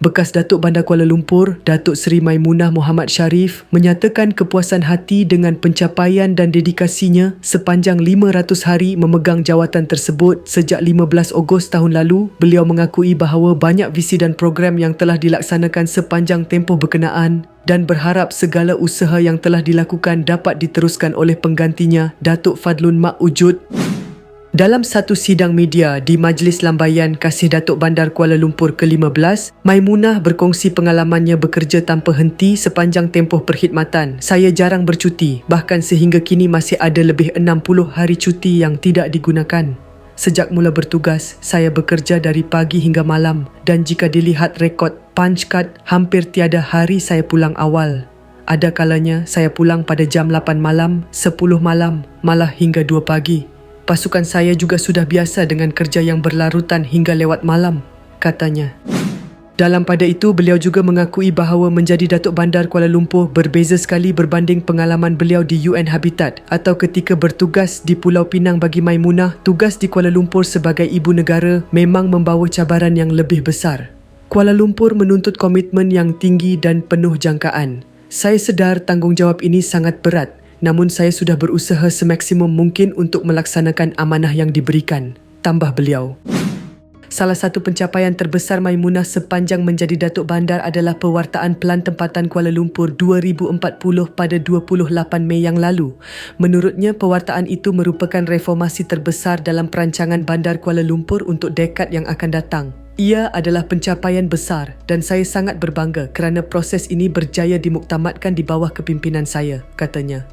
Bekas Datuk Bandar Kuala Lumpur, Datuk Seri Maimunah Muhammad Sharif menyatakan kepuasan hati dengan pencapaian dan dedikasinya sepanjang 500 hari memegang jawatan tersebut sejak 15 Ogos tahun lalu. Beliau mengakui bahawa banyak visi dan program yang telah dilaksanakan sepanjang tempoh berkenaan dan berharap segala usaha yang telah dilakukan dapat diteruskan oleh penggantinya, Datuk Fadlun Mak Ujud. Dalam satu sidang media di Majlis Lambaian Kasih Datuk Bandar Kuala Lumpur ke-15, Maimunah berkongsi pengalamannya bekerja tanpa henti sepanjang tempoh perkhidmatan. Saya jarang bercuti, bahkan sehingga kini masih ada lebih 60 hari cuti yang tidak digunakan. Sejak mula bertugas, saya bekerja dari pagi hingga malam dan jika dilihat rekod punch card, hampir tiada hari saya pulang awal. Ada kalanya saya pulang pada jam 8 malam, 10 malam, malah hingga 2 pagi. Pasukan saya juga sudah biasa dengan kerja yang berlarutan hingga lewat malam, katanya. Dalam pada itu, beliau juga mengakui bahawa menjadi Datuk Bandar Kuala Lumpur berbeza sekali berbanding pengalaman beliau di UN Habitat atau ketika bertugas di Pulau Pinang bagi Maimunah, tugas di Kuala Lumpur sebagai ibu negara memang membawa cabaran yang lebih besar. Kuala Lumpur menuntut komitmen yang tinggi dan penuh jangkaan. Saya sedar tanggungjawab ini sangat berat namun saya sudah berusaha semaksimum mungkin untuk melaksanakan amanah yang diberikan, tambah beliau. Salah satu pencapaian terbesar Maimunah sepanjang menjadi Datuk Bandar adalah pewartaan Pelan Tempatan Kuala Lumpur 2040 pada 28 Mei yang lalu. Menurutnya, pewartaan itu merupakan reformasi terbesar dalam perancangan Bandar Kuala Lumpur untuk dekad yang akan datang. Ia adalah pencapaian besar dan saya sangat berbangga kerana proses ini berjaya dimuktamadkan di bawah kepimpinan saya, katanya.